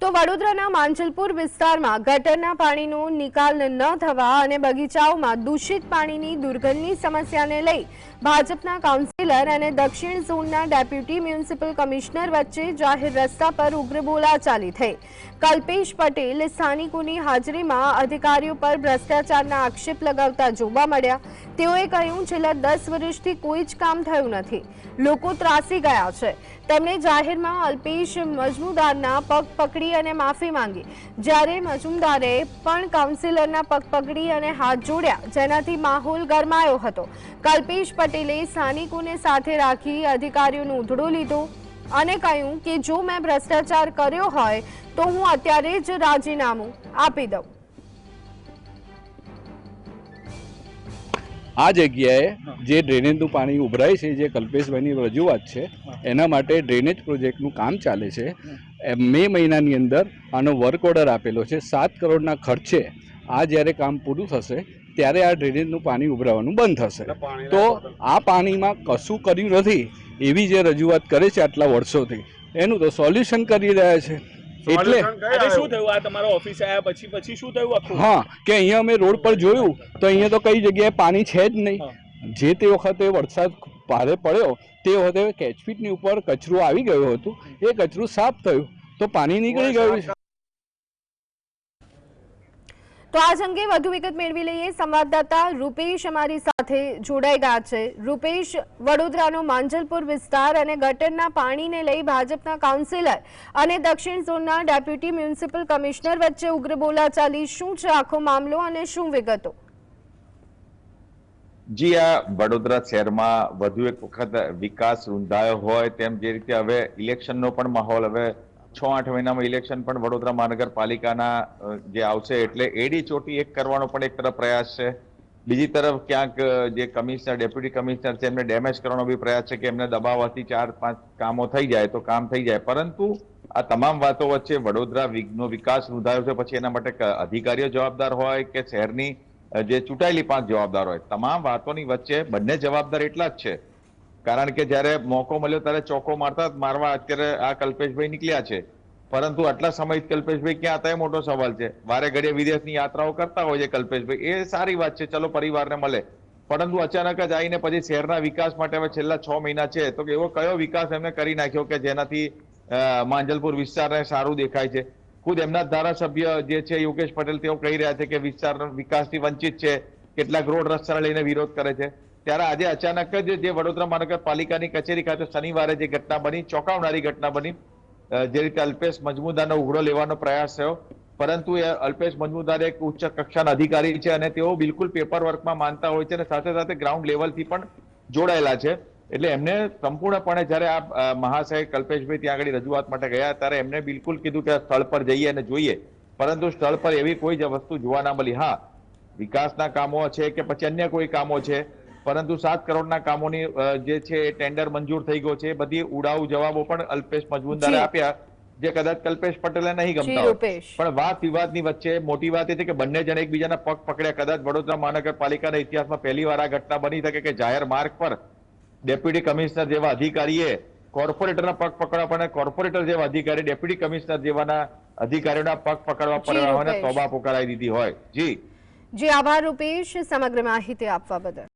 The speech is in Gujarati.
તો વડોદરાના માંજલપુર વિસ્તારમાં ગટરના પાણીનો નિકાલ ન થવા અને બગીચાઓમાં દૂષિત પાણીની દુર્ગંધની સમસ્યાને લઈ ભાજપના કાઉન્સિલર અને દક્ષિણ ઝોનના ડેપ્યુટી મ્યુનિસિપલ કમિશનર વચ્ચે જાહેર રસ્તા પર ઉગ્ર બોલાચાલી થઈ. કલ્પેશ પટેલ સ્થાનિકોની હાજરીમાં અધિકારીઓ પર ભ્રષ્ટાચારના આક્ષેપ લગાવતા જોવા મળ્યા. તેઓએ કહ્યું, છેલ્લા દસ વર્ષથી કોઈ જ કામ થયું નથી. લોકો ત્રાસી ગયા છે. તેમણે જાહેરમાં અલ્પેશ મજમુદારના પગ પકડી અને માફી માંગી. જ્યારે મજુમદારે પણ કાઉન્સિલરના પગ પકડી અને હાથ જોડ્યા, જેનાથી માહોલ ગરમાયો હતો. કલ્પેશ પટેલે સ્થાનિકોને સાથે રાખી અધિકારીઓનો ઉધડો લીધો અને કહ્યું કે, જો મેં ભ્રષ્ટાચાર કર્યો હોય, તો હું અત્યારે જ રાજીનામું આપી દઉં. આ જગ્યાએ જે ડ્રેનેજનું પાણી ઉભરાય છે જે કલ્પેશભાઈની રજૂઆત છે એના માટે ડ્રેનેજ પ્રોજેક્ટનું કામ ચાલે છે. મે મહિનાની અંદર આનો વર્ક ઓર્ડર આપેલો છે સાત કરોડના ખર્ચે આ જ્યારે કામ પૂરું થશે ત્યારે આ ડ્રેનેજનું પાણી ઉભરાવાનું બંધ થશે. તો આ પાણીમાં કશું કર્યું નથી એવી જે રજૂઆત કરે છે આટલા વર્ષોથી. એનું તો સોલ્યુશન કરી રહ્યા છે. એટલે શું થયું? આ તમારા ઓફિસ આવ્યા પછી પછી શું થયું આખું? હા કે અહીંયા અમે રોડ પર જોયું તો અહીંયા તો કઈ જગ્યાએ પાણી છે જ નહીં. જે તે વખતે વરસાદ ભારે પડ્યો તે વખતે કેચપીટની ઉપર કચરું આવી ગયું હતું. એ કચરું સાફ થયું તો પાણી નીકળી ગયું છે. તો આ અંગે વધુ વિગત મેળવી લઈએ. સંવાદદાતા રૂપેશ અમારી સાથે જોડાઈ ગયા છે. રૂપેશ, વડોદરાનો માંજલપુર વિસ્તાર અને ગટરના પાણીને લઈ ભાજપના કાઉન્સિલર અને દક્ષિણ ઝોનના ડેપ્યુટી મ્યુનિસિપલ કમિશનર વચ્ચે ઉગ્ર બોલાચાલી. શું છે આખો મામલો અને શું વિગતો? જી, આ વડોદરા શહેરમાં વધુ એક વખત વિકાસ રૂંધાયો હોય તેમ જે રીતે હવે ઇલેક્શનનો પણ માહોલ હવે છ આઠ મહિનામાં ઇલેક્શન પણ વડોદરા મહાનગરપાલિકાના જે આવશે એટલે એડી ચોટી એક કરવાનો પણ એક તરફ પ્રયાસ છે. બીજી તરફ ક્યાંક જે કમિશનર, ડેપ્યુટી કમિશનર છે, એમને ડેમેજ કરવાનો બી પ્રયાસ છે કે એમને દબાવવાથી ચાર પાંચ કામો થઈ જાય તો કામ થઈ જાય. પરંતુ આ તમામ વાતો વચ્ચે વડોદરા નો વિકાસ નોંધાયો છે, પછી એના માટે અધિકારીઓ જવાબદાર હોય કે શહેરની જે ચૂંટાયેલી પાંચ જવાબદાર હોય. તમામ વાતોની વચ્ચે બંને જવાબદાર એટલા જ છે કારણ કે જ્યારે મોકો મળ્યો ત્યારે ચોકો મારતા મારવા અત્યારે આ કલ્પેશભાઈ નીકળ્યા છે. પરંતુ આટલા સમય કલ્પેશભાઈ ક્યાં હતા એ મોટો સવાલ છે. વારે ઘડીએ વિદેશની યાત્રાઓ કરતા હોય છે કલ્પેશભાઈ. એ સારી વાત છે. ચલો પરિવારને મળે. પરંતુ અચાનક જ આવીને પછી શહેરના વિકાસ માટે હવે છેલ્લા છ મહિના છે, તો એવો કયો વિકાસ એમને કરી નાખ્યો કે જેનાથી માંજલપુર વિસ્તારને સારું દેખાય છે? ખુદ એમના ધારાસભ્ય જે છે, યોગેશ પટેલ, તેઓ કહી રહ્યા છે કે વિસ્તાર વિકાસથી વંચિત છે. કેટલાક રોડ રસ્તાને લઈને વિરોધ કરે છે. ત્યારે આજે અચાનક જ જે વડોદરા મહાનગરપાલિકાની કચેરી ખાતે શનિવારે જે ઘટના બની, ચોંકાવનારી ઘટના બની જે રીતે અલ્પેશ મજમુદારનો ઉઘડો લેવાનો પ્રયાસ થયો. પરંતુ એ અલ્પેશ મજમુદાર એક ઉચ્ચ કક્ષાના અધિકારી છે અને તેઓ બિલકુલ પેપર વર્કમાં માનતા હોય છે અને સાથે સાથે ગ્રાઉન્ડ લેવલથી પણ જોડાયેલા છે. એટલે એમને સંપૂર્ણપણે જ્યારે આ મહાશય કલ્પેશભાઈ ત્યાં આગળ રજૂઆત માટે ગયા, ત્યારે એમને બિલકુલ કીધું કે સ્થળ પર જઈએ અને જોઈએ. પરંતુ સ્થળ પર એવી કોઈ જ વસ્તુ જોવા ના મળી. હા, વિકાસના કામો છે કે પછી અન્ય કોઈ કામો છે? પરંતુ સાત કરોડના કામોની જે છે ટેન્ડર મંજૂર થઈ ગયો છે બધી ઉડાઉ જવાબો પણ અલ્પેશ મજમુદારે આપ્યા જે કદાચ કલ્પેશ પટેલે નહીં ગમતા હોય. પણ વાત વિવાદની વચ્ચે મોટી વાત એ છે કે બંને જણ એકબીજાના પગ પકડ્યા. કદાચ વડોદરા મહાનગરપાલિકાના ઇતિહાસમાં પહેલી વાર આ ઘટના બની શકે કે જાહેર માર્ગ પર ડેપ્યુટી કમિશનર જેવા અધિકારીએ કોર્પોરેટરના પગ પકડવા પણ કોર્પોરેટર જેવા અધિકારી ડેપ્યુટી કમિશનર જેવાના અધિકારીઓના પગ પકડવા જી, પડ્યા હોય તોબા પોકારાઈ દીધી હોય. જી. જી આભાર રૂપેશ સમગ્ર માહિતી આપવા બદલ.